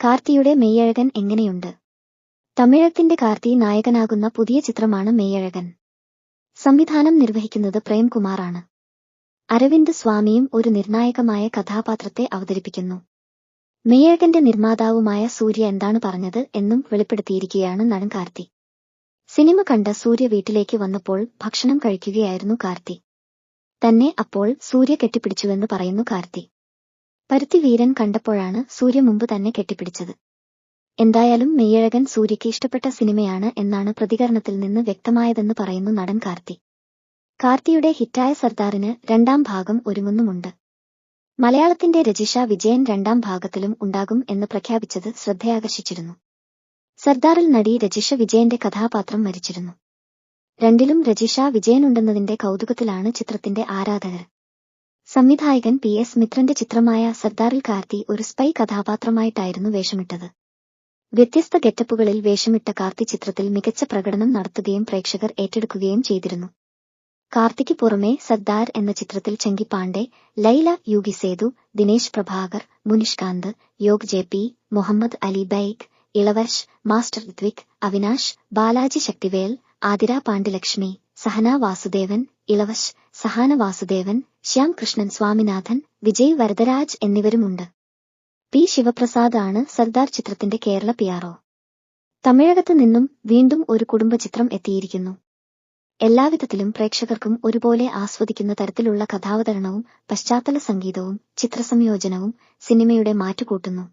കാർത്തിയുടെ മെയ്യഴകൻ എങ്ങനെയുണ്ട്? തമിഴത്തിന്റെ കാർത്തി നായകനാകുന്ന പുതിയ ചിത്രമാണ് മെയ്യഴകൻ. സംവിധാനം നിർവഹിക്കുന്നത് പ്രേംകുമാറാണ്. അരവിന്ദ് സ്വാമിയും ഒരു നിർണായകമായ കഥാപാത്രത്തെ അവതരിപ്പിക്കുന്നു. മെയ്യഴകന്റെ നിർമ്മാതാവുമായ സൂര്യ എന്താണ് പറഞ്ഞത് എന്നും വെളിപ്പെടുത്തിയിരിക്കുകയാണ് നടൻ കാർത്തി. സിനിമ കണ്ട സൂര്യ വീട്ടിലേക്ക് വന്നപ്പോൾ ഭക്ഷണം കഴിക്കുകയായിരുന്നു കാർത്തി. തന്നെ അപ്പോൾ സൂര്യ കെട്ടിപ്പിടിച്ചുവെന്ന് പറയുന്നു കാർത്തി. പരുത്തി വീരൻ കണ്ടപ്പോഴാണ് സൂര്യ മുമ്പ് തന്നെ കെട്ടിപ്പിടിച്ചത്. എന്തായാലും മെയ്യഴകൻ സൂര്യയ്ക്ക് ഇഷ്ടപ്പെട്ട സിനിമയാണ് എന്നാണ് പ്രതികരണത്തിൽ നിന്ന് വ്യക്തമായതെന്ന് പറയുന്നു നടൻ കാർത്തി. കാർത്തിയുടെ ഹിറ്റായ സർദാറിന് രണ്ടാം ഭാഗം ഒരുങ്ങുന്നുമുണ്ട്. മലയാളത്തിന്റെ രജിഷ വിജയൻ രണ്ടാം ഭാഗത്തിലും ഉണ്ടാകും എന്ന് പ്രഖ്യാപിച്ചത് ശ്രദ്ധയാകർഷിച്ചിരുന്നു. സർദാറിൽ നടി രജിഷ വിജയന്റെ കഥാപാത്രം മരിച്ചിരുന്നു. രണ്ടിലും രജിഷ വിജയനുണ്ടെന്നതിന്റെ കൗതുകത്തിലാണ് ചിത്രത്തിന്റെ ആരാധകർ. സംവിധായകൻ പി എസ് മിത്രന്റെ ചിത്രമായ സർദാറിൽ കാർത്തി ഒരു സ്പൈ കഥാപാത്രമായിട്ടായിരുന്നു വേഷമിട്ടത്. വ്യത്യസ്ത ഗെറ്റപ്പുകളിൽ വേഷമിട്ട കാർത്തി ചിത്രത്തിൽ മികച്ച പ്രകടനം നടത്തുകയും പ്രേക്ഷകർ ഏറ്റെടുക്കുകയും ചെയ്തിരുന്നു. കാർത്തിക്ക് പുറമെ സർദാർ എന്ന ചിത്രത്തിൽ Chunky Pandey Laila Yugi Sethu Dinesh Prabhakar Munishkanth Yog J P Muhammad Ali bike ഇളവർഷ് master Ritwik Avinash Balaji Sakthivel Athira Pandyalakshmi Sahana Vasudevan ഇളവശ് Sahana Vasudevan Shyam Krishnan Swaminathan Vijay Varadaraj എന്നിവരുമുണ്ട്. പി. ശിവപ്രസാദ് ആണ് സർദാർ ചിത്രത്തിന്റെ കേരള പിയാറോ തമിഴകത്ത് നിന്നും വീണ്ടും ഒരു കുടുംബ ചിത്രം എത്തിയിരിക്കുന്നു. എല്ലാവിധത്തിലും പ്രേക്ഷകർക്കും ഒരുപോലെ ആസ്വദിക്കുന്ന തരത്തിലുള്ള കഥാവതരണവും പശ്ചാത്തല സംഗീതവും ചിത്രസംയോജനവും സിനിമയുടെ മാറ്റുകൂട്ടുന്നു.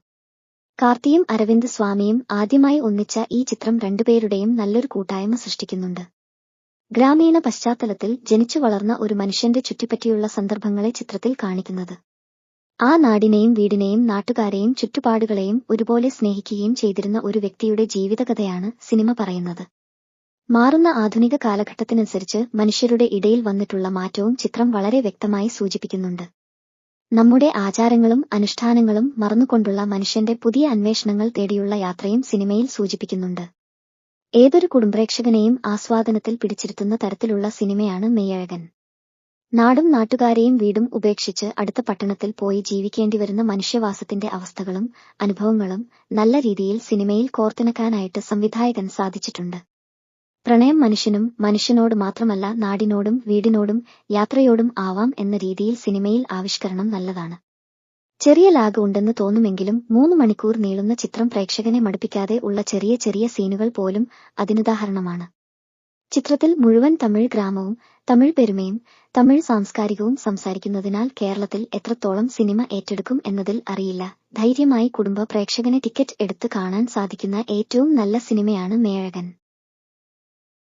കാർത്തിയും അരവിന്ദ് സ്വാമിയും ആദ്യമായി ഒന്നിച്ച ഈ ചിത്രം രണ്ടുപേരുടെയും നല്ലൊരു കൂട്ടായ്മ സൃഷ്ടിക്കുന്നുണ്ട്. ഗ്രാമീണ പശ്ചാത്തലത്തിൽ ജനിച്ചു വളർന്ന ഒരു മനുഷ്യന്റെ ചുറ്റിപ്പറ്റിയുള്ള സന്ദർഭങ്ങളെ ചിത്രത്തിൽ കാണിക്കുന്നത്. ആ നാടിനെയും വീടിനെയും നാട്ടുകാരെയും ചുറ്റുപാടുകളെയും ഒരുപോലെ സ്നേഹിക്കുകയും ചെയ്തിരുന്ന ഒരു വ്യക്തിയുടെ ജീവിതകഥയാണ് സിനിമ പറയുന്നത്. മാറുന്ന ആധുനിക കാലഘട്ടത്തിനനുസരിച്ച് മനുഷ്യരുടെ ഇടയിൽ വന്നിട്ടുള്ള മാറ്റവും ചിത്രം വളരെ വ്യക്തമായി സൂചിപ്പിക്കുന്നുണ്ട്. നമ്മുടെ ആചാരങ്ങളും അനുഷ്ഠാനങ്ങളും മറന്നുകൊണ്ടുള്ള മനുഷ്യന്റെ പുതിയ അന്വേഷണങ്ങൾ തേടിയുള്ള യാത്രയും സിനിമയിൽ സൂചിപ്പിക്കുന്നുണ്ട്. ഏതൊരു കുടുംബപ്രേക്ഷകനെയും ആസ്വാദനത്തിൽ പിടിച്ചിരുത്തുന്ന തരത്തിലുള്ള സിനിമയാണ് മെയ്യഴകൻ നാടും നാട്ടുകാരെയും വീടും ഉപേക്ഷിച്ച് അടുത്ത പട്ടണത്തിൽ പോയി ജീവിക്കേണ്ടി വരുന്ന മനുഷ്യവാസത്തിന്റെ അവസ്ഥകളും അനുഭവങ്ങളും നല്ല രീതിയിൽ സിനിമയിൽ കോർത്തിണക്കാനായിട്ട് സംവിധായകൻ സാധിച്ചിട്ടുണ്ട്. പ്രണയം മനുഷ്യനും മനുഷ്യനോട് മാത്രമല്ല നാടിനോടും വീടിനോടും യാത്രയോടും ആവാം എന്ന രീതിയിൽ സിനിമയിൽ ആവിഷ്കരണം നല്ലതാണ്. ചെറിയ ലാഗ് ഉണ്ടെന്ന് തോന്നുമെങ്കിലും മൂന്ന് മണിക്കൂർ നീളുന്ന ചിത്രം പ്രേക്ഷകനെ മടുപ്പിക്കാതെ ഉള്ള ചെറിയ ചെറിയ സീനുകൾ പോലും അതിനുദാഹരണമാണ്. ചിത്രത്തിൽ മുഴുവൻ തമിഴ് ഗ്രാമവും തമിഴ് പെരുമയും തമിഴ് സാംസ്കാരികവും സംസാരിക്കുന്നതിനാൽ കേരളത്തിൽ എത്രത്തോളം സിനിമ ഏറ്റെടുക്കും എന്നതിൽ അറിയില്ല. ധൈര്യമായി കുടുംബ പ്രേക്ഷകനെ ടിക്കറ്റ് എടുത്ത് കാണാൻ സാധിക്കുന്ന ഏറ്റവും നല്ല സിനിമയാണ് മേഴകൻ.